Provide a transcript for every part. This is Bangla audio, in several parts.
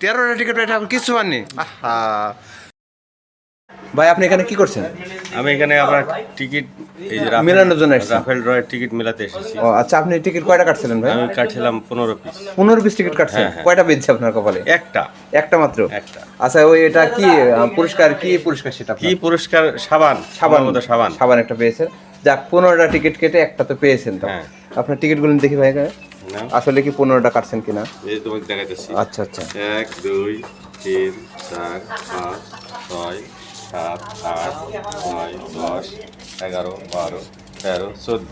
তেরোটা। টিকিট পেয়ে আপনি কিছু পাননি। আহা। ভাই আপনি এখানে কি করছেন? আমি এখানে আপনার টিকিট এই যে মেলানোর জন্য এসেছেন? রাফেল ড্রয়ের টিকিট মেলাতে এসেছি। ও আচ্ছা আপনি টিকিট কয়টা কাটছিলেন ভাই? আমি কাটছিলাম পনেরো পিস পনেরো পিস টিকিট কাটছেন? হ্যাঁ, হ্যাঁ। কয়টা পেয়েছে আপনার কপালে? একটা। একটা মাত্র? একটা। আচ্ছা ওই এটা কি পুরস্কার কি পুরস্কার সেটা কি পুরস্কার? সাবান সাবান। মতো সাবান। সাবান একটা পেয়েছেন। যাক পনেরোটা টিকিট কেটে একটা তো পেয়েছেন তো। হ্যাঁ। আপনার টিকিটগুলো দেখি ভাই আসলে কি পনেরোটা কাটছেন কিনা? এই তোমাকে দেখাইতেছি। আচ্ছা আচ্ছা। এক দুই তিন চার পাঁচ ছয় সাত আট নয় দশ এগারো বারো তেরো চোদ্দ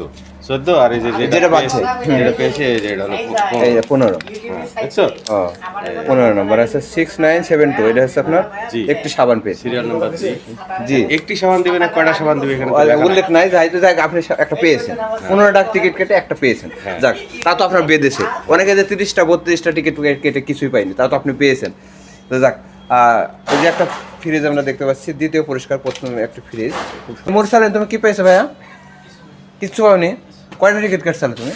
চোদ্দ আর এই যে যেটা। পেয়েছি, যেটা পেয়েছি এই যে এটা হলো পনেরো। পনেরো দেখছ ও পনেরো নম্বর আছে সিক্স নাইন সেভেন টু এটা হচ্ছে আপনার জি। একটি সাবান পেয়েছে সিরিয়াল নাম্বার জি জি একটি সাবান দিবে না কয়টা সাবান দিবে এখানে। উল্লেখ নাই যাই তো যাক আপনি একটা পেয়েছেন পনেরো টাকা টিকিট কেটে একটা পেয়েছেন। যাক তা তো আপনার বেঁধেছে অনেকে যে তিরিশটা বত্রিশটা টিকিট কেটে কিছুই পাইনি তা তো আপনি পেয়েছেন তো যাক এই যে একটা ফ্রিজ আমরা দেখতে পাচ্ছি দ্বিতীয় পুরস্কার প্রথম একটা ফ্রিজ মোর সালে তুমি কি পেয়েছ ভাইয়া কিচ্ছু পাওনি। কয়টা টিকিট কাটছিলে তুমি?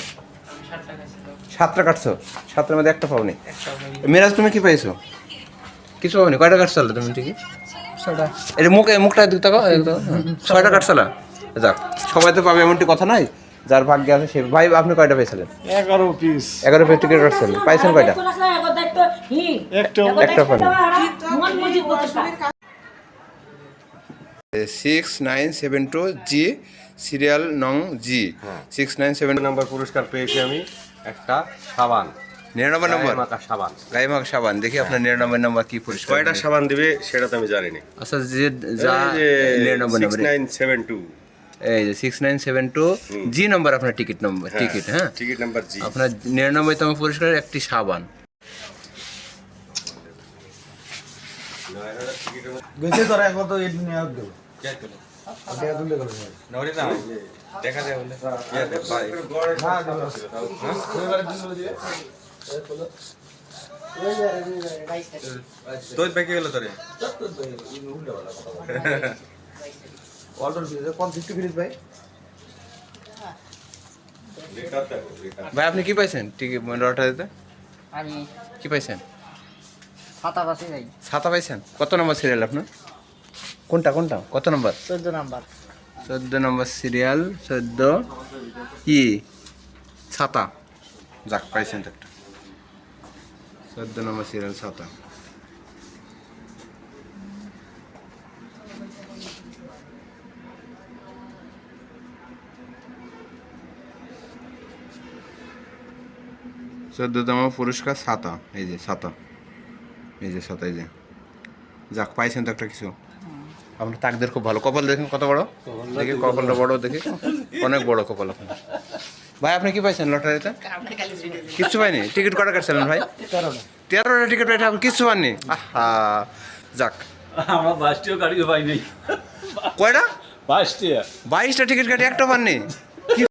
সাতটা কাটছো। সাতটার মধ্যে একটা পাওনি। মিরাজ তুমি কি পাইছো? কিছু পাওনি। কয়টা কাটছিলে তুমি টিকিট এটা মুখ মুখটা দিতে থাকো। ছয়টা। কাটছিলা যাক সবাই তো পাবে এমনটি কথা নাই। যার ভাগ্যে আছে সে ভাই আপনি কয়টা পেয়েছিলেন এগারো পিস এগারো পেয়ে টিকিট কাটছিলেন পাইছেন কয়টা? একটা। পানি সিক্স নাইন সেভেন টু জি সিরিয়াল নং জি। সিক্স নাইন সেভেন নাম্বার পুরস্কার পেয়েছি আমি একটা সাবান। নিরানব্বই নম্বর? সাবান। গায়ে মাখ সাবান। দেখি আপনার নিরানব্বই নম্বর কি পুরস্কার কয়টা সাবান দিবে সেটা তো আমি জানি না আচ্ছা যে যা নিরানব্বই নম্বর। নাইন সেভেন টু এই যে six nine seven two G number আপনার টিকিট নম্বর টিকিট হ্যাঁ? টিকিট নম্বর জি। আপনার নিরানব্বইতম পুরস্কার একটি সাবান। গেছে তোরা একবার তো নিয়ে আসবে দেখা যায় তোর বাকি গেল তোরে অল্টন ফ্রিজ কোন ফিফটি ফ্রিজ ভাই ভাই আপনি কি পাইছেন টিকিট লটারিতে? আমি কি পাইছেন? সাতা বাসে যাই। ছাতা পাইছেন? কত নম্বর সিরিয়াল আপনার? কোনটা কোনটা? কত নম্বর? চোদ্দ নাম্বার। চোদ্দ নম্বর সিরিয়াল চোদ্দ ই ছাতা। যাক পাইছেন একটা। চোদ্দ নম্বর সিরিয়াল ছাতা। চোদ্দতম পুরস্কার ছাতা। এই যে ছাতা। এই যে ছাতা এই যে। যাক পাইছেন তো একটা কিছু। আপনার তাকদের খুব ভালো। কপাল দেখেন কত বড়? দেখি কপালটা বড় দেখি। অনেক বড় কপাল আপনার। ভাই আপনি কি পাইছেন লটারিতে? কিচ্ছু পাইনি? টিকিট কটা কাটছিলেন ভাই? তেরোটা। টিকিট পেয়ে আপনি কিচ্ছু পাননি? আহা যাক। আমরা বাসটিও গাড়িও পাইনি। কয়টা? বাসটিয়া বাইশটা টিকিট কাটি একটা পাননি?